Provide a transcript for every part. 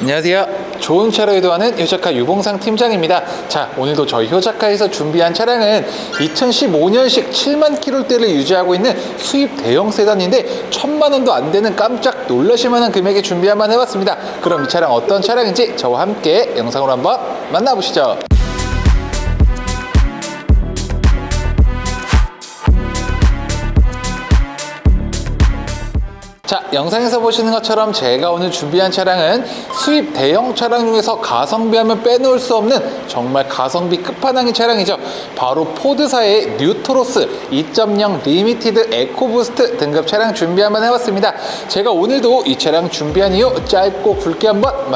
안녕하세요. 좋은 차로 이동하는 효자카 유봉상 팀장입니다. 자, 오늘도 저희 효자카에서 준비한 차량은 2015년식 7만 킬로대를 유지하고 있는 수입 대형 세단인데 천만 원도 안 되는 깜짝 놀라실 만한 금액에 준비 한번 해봤습니다. 그럼 이 차량 어떤 차량인지 저와 함께 영상으로 한번 만나보시죠. 영상에서 보시는 것처럼 제가 오늘 준비한 차량은 수입 대형 차량 중에서 가성비 하면 빼놓을 수 없는 정말 가성비 끝판왕인 차량이죠. 바로 포드사의 뉴트로스 2.0 리미티드 에코부스트 등급 차량 준비 한번 해봤습니다. 제가 오늘도 이 차량 준비한 이유 짧고 굵게 한번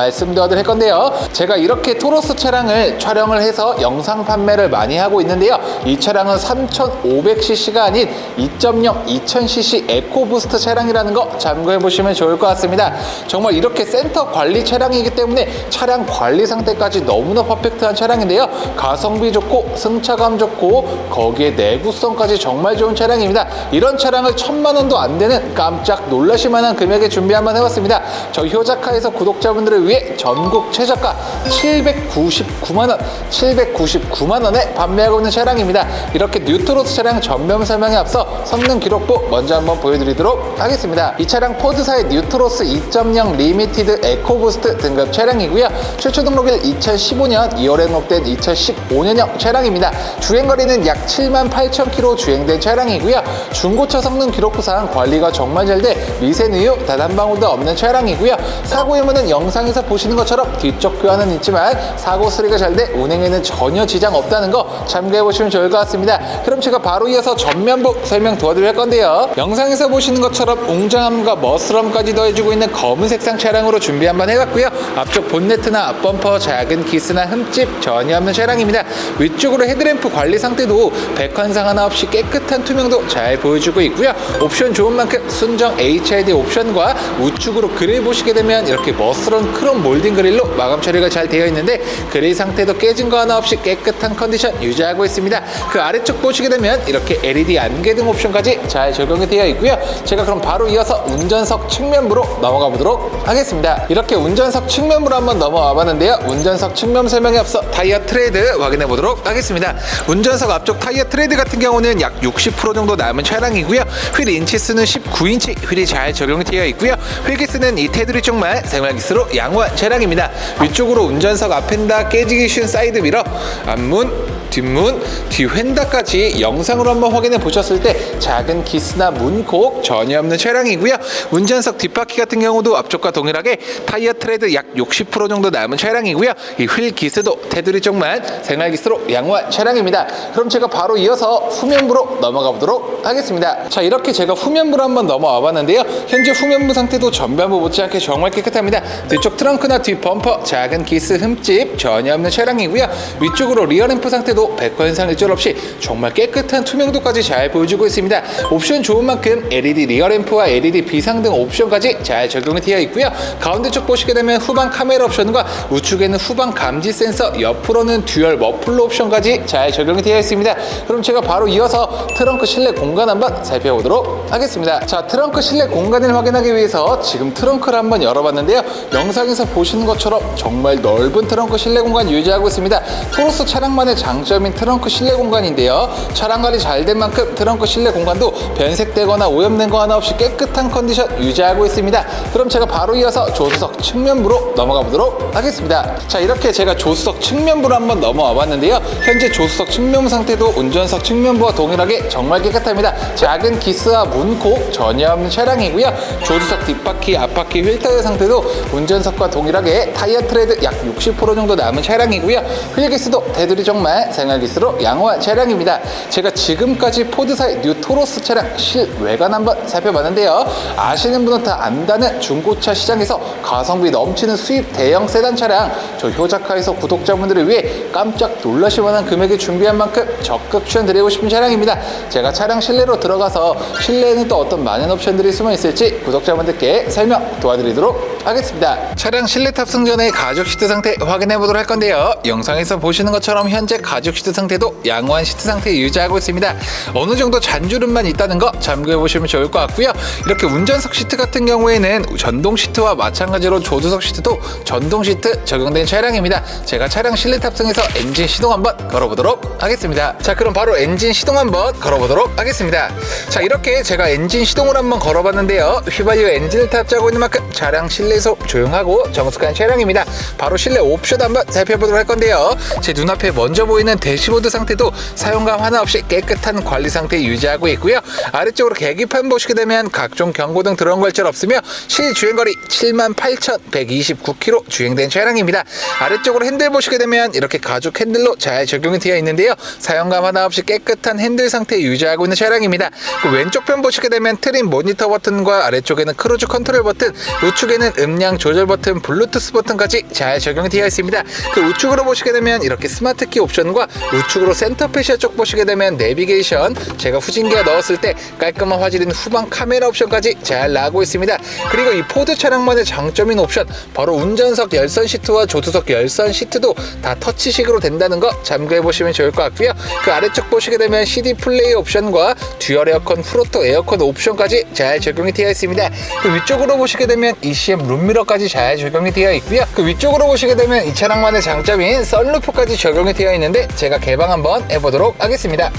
할 건데요. 제가 이렇게 토로스 차량을 촬영을 해서 영상 판매를 많이 하고 있는데요. 이 차량은 3,500cc가 아닌 2.0 2000cc 에코부스트 차량이라는 거 참고해 보시면 좋을 것 같습니다. 정말 이렇게 센터 관리 차량이기 때문에 차량 관리 상태까지 너무나 퍼펙트한 차량인데요. 가성비 좋고 승차감 좋고 거기에 내구성까지 정말 좋은 차량입니다. 이런 차량을 천만 원도 안 되는 깜짝 놀라실 만한 금액에 준비 한번 해봤습니다. 저희 효자카에서 구독자분들을 위해 전국 최저가 799만 원, 799만 원에 판매하고 있는 차량입니다. 이렇게 뉴트로스 차량 전면 설명에 앞서 성능 기록부 먼저 한번 보여드리도록 하겠습니다. 이 차량 포드사의 뉴트로스 2.0 리미티드 에코부스트 등급 차량이고요. 최초 등록일 2015년 2월에 등록된 2015년형 차량입니다. 주행거리는 약 7만 8천 킬로 주행된 차량이고요. 중고차 성능 기록부상 관리가 정말 잘 돼 미세누유 단한 방울도 없는 차량이고요. 사고 유무는 영상에서 보시는 것처럼 뒤쪽 교환은 있지만 사고 수리가 잘 돼 운행에는 전혀 지장 없다는 거 참고해 보시면 좋을 것 같습니다. 그럼 제가 바로 이어서 전면부 설명 도와드릴 건데요. 영상에서 보시는 것처럼 웅장함과 머슬함까지 더해주고 있는 검은 색상 차량으로 준비 한번 해봤고요. 앞쪽 본네트나 앞범퍼 작은 기스나 흠집 전혀 없는 차량입니다. 위쪽으로 헤드램프 관리 상태도 백환상 하나 없이 깨끗한 투명도 잘 보여주고 있고요. 옵션 좋은 만큼 순정 HID 옵션과 우측으로 그릴 보시게 되면 이렇게 머스런 크롬 몰딩 그릴로 마감 처리가 잘 되어 있는데 그릴 상태도 깨진 거 하나 없이 깨끗한 컨디션 유지하고 있습니다. 그 아래쪽 보시게 되면 이렇게 LED 안개 등 옵션까지 잘 적용이 되어 있고요. 제가 그럼 바로 이어서 운전 석 측면부로 넘어가 보도록 하겠습니다. 이렇게 운전석 측면부로 한번 넘어와 봤는데요. 운전석 측면 설명에 앞서 타이어 트레드 확인해 보도록 하겠습니다. 운전석 앞쪽 타이어 트레드 같은 경우는 약 60% 정도 남은 차량이고요. 휠 인치수는 19인치 휠이 잘 적용이 되어 있고요. 휠기스는 이 테두리 쪽만 생활기스로 양호한 차량입니다. 위쪽으로 운전석 앞엔다 깨지기 쉬운 사이드 미러, 앞문, 뒷문, 뒤휀다까지 영상으로 한번 확인해 보셨을 때 작은 기스나 문콕 전혀 없는 차량이고요. 운전석 뒷바퀴 같은 경우도 앞쪽과 동일하게 타이어 트레드 약 60% 정도 남은 차량이고요. 이 휠 기스도 테두리 쪽만 생활 기스로 양호한 차량입니다. 그럼 제가 바로 이어서 후면부로 넘어가 보도록 하겠습니다. 자 이렇게 제가 후면부로 한번 넘어와 봤는데요. 현재 후면부 상태도 전면부 못지않게 정말 깨끗합니다. 뒤쪽 트렁크나 뒷 범퍼 작은 기스 흠집 전혀 없는 차량이고요. 위쪽으로 리어 램프 상태도 백화 현상 일절 없이 정말 깨끗한 투명도까지 잘 보여주고 있습니다. 옵션 좋은 만큼 LED 리어램프와 LED 비상 등 옵션까지 잘 적용이 되어 있고요. 가운데 쪽 보시게 되면 후방 카메라 옵션과 우측에는 후방 감지 센서, 옆으로는 듀얼 머플러 옵션까지 잘 적용이 되어 있습니다. 그럼 제가 바로 이어서 트렁크 실내 공간 한번 살펴보도록 하겠습니다. 자, 트렁크 실내 공간을 확인하기 위해서 지금 트렁크를 한번 열어봤는데요. 영상에서 보시는 것처럼 정말 넓은 트렁크 실내 공간 유지하고 있습니다. 토로스 차량만의 장점 인 트렁크 실내 공간인데요. 차량 관리 잘 된 만큼 트렁크 실내 공간도 변색되거나 오염된 거 하나 없이 깨끗한 컨디션 유지하고 있습니다. 그럼 제가 바로 이어서 조수석 측면부로 넘어가 보도록 하겠습니다. 자, 이렇게 제가 조수석 측면부로 한번 넘어와 봤는데요. 현재 조수석 측면부 상태도 운전석 측면부와 동일하게 정말 깨끗합니다. 작은 기스와 문콕 전혀 없는 차량이고요. 조수석 뒷바퀴, 앞바퀴 휠 타이어 상태도 운전석과 동일하게 타이어 트레드 약 60% 정도 남은 차량이고요. 휠 기스도 테두리 정말 생활 기스로 양호한 차량입니다. 제가 지금까지 포드사의 뉴 토로스 차량 실외관 한번 살펴봤는데요. 아시는 분은 다 안다는 중고차 시장에서 가성비 넘치는 수입 대형 세단 차량 저 효자카에서 구독자분들을 위해 깜짝 놀라실 만한 금액에 준비한 만큼 적극 추천드리고 싶은 차량입니다. 제가 차량 실내로 들어가서 실내에는 또 어떤 많은 옵션들이 숨어 있을지 구독자분들께 설명 도와드리도록 하겠습니다. 차량 실내 탑승 전에 가죽 시트 상태 확인해 보도록 할 건데요. 영상에서 보시는 것처럼 현재 가죽 시트 상태도 양호한 시트 상태 유지하고 있습니다. 어느 정도 잔주름만 있다는 거 참고해 보시면 좋을 것 같고요. 이렇게 운전석 시트 같은 경우에는 전동 시트와 마찬가지로 조수석 시트도 전동 시트 적용된 차량입니다. 제가 차량 실내 탑승해서 엔진 시동 한번 걸어보도록 하겠습니다. 자, 그럼 바로 엔진 시동 한번 걸어보도록 하겠습니다. 자, 이렇게 제가 엔진 시동을 한번 걸어봤는데요. 휘발유 엔진을 탑재하고 있는 만큼 차량 실내 에서 조용하고 정숙한 차량입니다. 바로 실내 옵션 한번 살펴보도록 할 건데요. 제 눈앞에 먼저 보이는 대시보드 상태도 사용감 하나 없이 깨끗한 관리 상태 유지하고 있고요. 아래쪽으로 계기판 보시게 되면 각종 경고등 들어온 걸절 없으며 실주행거리 78,129km 주행된 차량입니다. 아래쪽으로 핸들 보시게 되면 이렇게 가죽 핸들로 잘 적용이 되어 있는데요. 사용감 하나 없이 깨끗한 핸들 상태 유지하고 있는 차량입니다. 그 왼쪽 편 보시게 되면 트림 모니터 버튼과 아래쪽에는 크루즈 컨트롤 버튼, 우측에는 음량 조절 버튼, 블루투스 버튼까지 잘 적용이 되어 있습니다. 그 우측으로 보시게 되면 이렇게 스마트 키 옵션과 우측으로 센터 페시아 쪽 보시게 되면 내비게이션, 제가 후진기어 넣었을 때 깔끔한 화질인 후방 카메라 옵션까지 잘 나오고 있습니다. 그리고 이 포드 차량만의 장점인 옵션, 바로 운전석 열선 시트와 조수석 열선 시트도 다 터치식으로 된다는 거 참고해 보시면 좋을 것 같고요. 그 아래쪽 보시게 되면 CD 플레이 옵션과 듀얼 에어컨, 프로토 에어컨 옵션까지 잘 적용이 되어 있습니다. 그 위쪽으로 보시게 되면 ECM 룸미러까지 잘 적용이 되어 있고요. 그 위쪽으로 보시게 되면 이 차량만의 장점인 썬루프까지 적용이 되어 있는데 제가 개방 한번 해보도록 하겠습니다.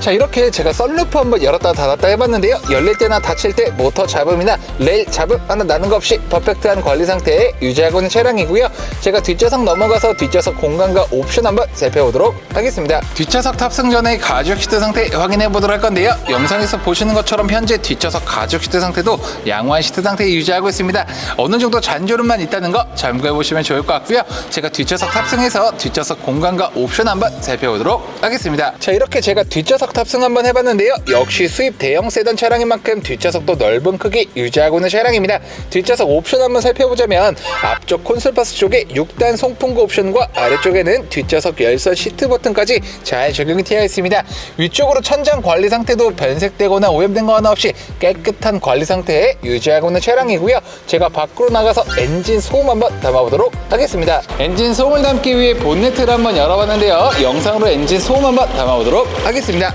자 이렇게 제가 썬루프 한번 열었다 닫았다 해봤는데요. 열릴 때나 닫힐 때 모터 잡음이나 레일 잡음 하나 나는 거 없이 퍼펙트한 관리 상태에 유지하고 있는 차량이고요. 제가 뒷좌석 넘어가서 뒷좌석 공간과 옵션 한번 살펴보도록 하겠습니다. 뒷좌석 탑승 전에 가죽 시트 상태 확인해 보도록 할 건데요. 영상에서 보시는 것처럼 현재 뒷좌석 가죽 시트 상태도 양호한 시트 상태 유지하고 있습니다. 어느 정도 잔주름만 있다는 거 참고해 보시면 좋을 것 같고요. 제가 뒷좌석 탑승해서 뒷좌석 공간과 옵션 한번 살펴보도록 하겠습니다. 자 이렇게 제가 뒷좌석 탑승 한번 해봤는데요. 역시 수입 대형 세단 차량인 만큼 뒷좌석도 넓은 크기 유지하고 있는 차량입니다. 뒷좌석 옵션 한번 살펴보자면 앞쪽 콘솔 파스 쪽에 6단 송풍구 옵션과 아래쪽에는 뒷좌석 열선 시트 버튼까지 잘 적용이 되어 있습니다. 위쪽으로 천장 관리 상태도 변색되거나 오염된 거 하나 없이 깨끗한 관리 상태에 유지하고 있는 차량이고요. 제가 밖으로 나가서 엔진 소음 한번 담아보도록 하겠습니다. 엔진 소음을 담기 위해 본네트를 한번 열어봤는데요. 영상으로 엔진 소음 한번 담아보도록 하겠습니다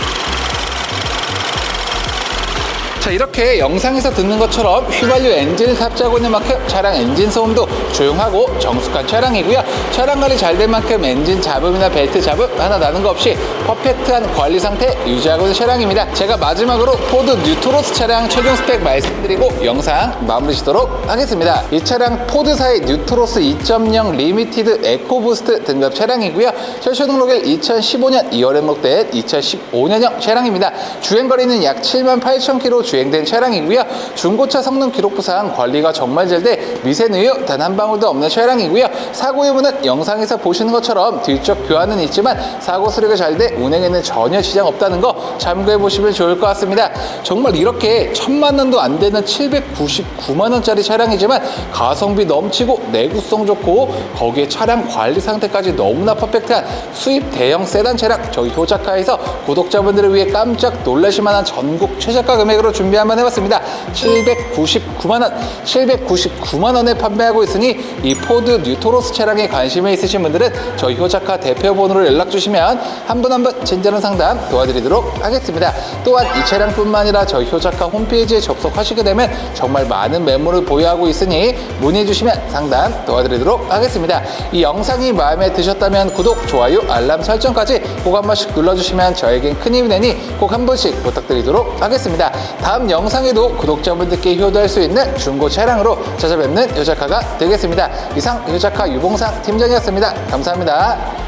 이렇게 영상에서 듣는 것처럼 휘발유 엔진을 탑재하고 있는 만큼 차량 엔진 소음도 조용하고 정숙한 차량이고요. 차량 관리 잘 된 만큼 엔진 잡음이나 벨트 잡음 하나 나는 거 없이 퍼펙트한 관리 상태 유지하고 있는 차량입니다. 제가 마지막으로 포드 뉴트로스 차량 최종 스펙 말씀드리고 영상 마무리 짓도록 하겠습니다. 이 차량 포드사의 뉴트로스 2.0 리미티드 에코부스트 등급 차량이고요. 최초 등록일 2015년 2월에 등록된 2015년형 차량입니다. 주행거리는 약 7만 8천 km 주행 된 차량이고요. 중고차 성능 기록부상 관리가 정말 잘 돼 미세누유 단 한 방울도 없는 차량이고요. 사고 여부는 영상에서 보시는 것처럼 뒤쪽 교환은 있지만 사고 수리가 잘 돼 운행에는 전혀 지장 없다는 거 참고해 보시면 좋을 것 같습니다. 정말 이렇게 천만 원도 안 되는 799만 원짜리 차량이지만 가성비 넘치고 내구성 좋고 거기에 차량 관리 상태까지 너무나 퍼펙트한 수입 대형 세단 차량 저희 효자카에서 구독자분들을 위해 깜짝 놀라실 만한 전국 최저가 금액으로 준비 한번 해봤습니다. 799만원, 799만원에 판매하고 있으니 이 포드 뉴토로스 차량에 관심이 있으신 분들은 저희 효자카 대표 번호로 연락 주시면 한 분 한 분 친절한 상담 도와드리도록 하겠습니다. 또한 이 차량뿐만 아니라 저희 효자카 홈페이지에 접속하시게 되면 정말 많은 매물을 보유하고 있으니 문의해 주시면 상담 도와드리도록 하겠습니다. 이 영상이 마음에 드셨다면 구독, 좋아요, 알람 설정까지 꼭 한 번씩 눌러주시면 저에겐 큰 힘이 되니 꼭 한 번씩 부탁드리도록 하겠습니다. 다음 영상에도 구독자분들께 효도할 수 있는 중고 차량으로 찾아뵙는 요자카가 되겠습니다. 이상 요자카 유봉상 팀장이었습니다. 감사합니다.